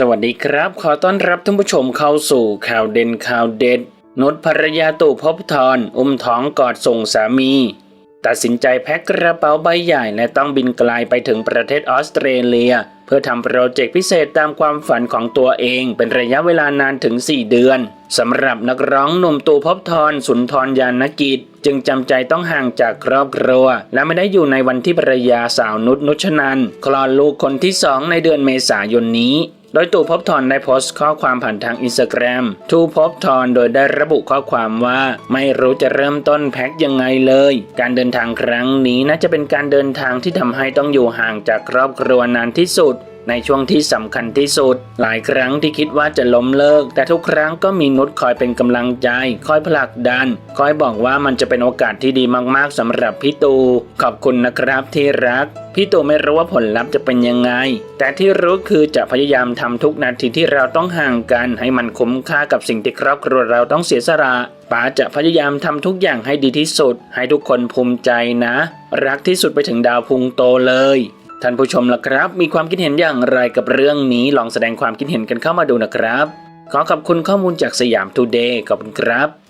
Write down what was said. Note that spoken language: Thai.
สวัสดีครับ ขอต้อนรับท่านผู้ชมเข้าสู่ข่าวเด่นข่าวเด็ดนุชภรรยาตู่พบทรอุ้มท้องกอดส่งสามี ตัดสินใจแพ็คกระเป๋าใบใหญ่และต้องบินไกลไปถึงประเทศออสเตรเลีย เพื่อทำโปรเจกต์พิเศษตามความฝันของตัวเองเป็นระยะเวลานานถึง 4 เดือนสำหรับนักร้องหนุ่มตู่พบทรสุนทรยานกิจ จึงจำใจต้องห่างจากครอบครัว และไม่ได้อยู่ในวันที่ภรรยาสาวนุชนุชนันคลอดลูกคนที่สองในเดือนเมษายนนี้ โดยตู่พบทรได้โพสต์ข้อความผ่านทางอินสตาแกรมทูพบทรโดยได้ระบุข้อความว่าไม่รู้จะเริ่มต้นแพ็คยังไงเลย การเดินทางครั้งนี้น่าจะเป็นการเดินทางที่ทำให้ต้องอยู่ห่างจากครอบครัวนานที่สุด ในช่วงที่สำคัญที่สุด หลายครั้งที่คิดว่าจะล้มเลิก แต่ทุกครั้งก็มีนุชคอยเป็นกำลังใจ คอยผลักดัน คอยบอกว่ามันจะเป็นโอกาสที่ดีมากๆสำหรับพี่ตูขอบคุณนะครับที่รักพี่ตูไม่รู้ว่าผลลัพธ์จะเป็นยังไง แต่ที่รู้คือจะพยายามทำทุกนาทีที่เราต้องห่างกัน ให้มันคุ้มค่ากับสิ่งที่ครอบครัวเราต้องเสียสละป๋าจะพยายามทำทุกอย่างให้ดีที่สุด ให้ทุกคนภูมิใจนะ รักที่สุดไปถึงดาวพุงโตเลย ท่านผู้ชมล่ะครับ มีความคิดเห็นอย่างไรกับเรื่องนี้ลองแสดงความคิดเห็นกันเข้ามาดูนะครับ ขอขอบคุณข้อมูลจากสยามทูเดย์ขอบคุณครับ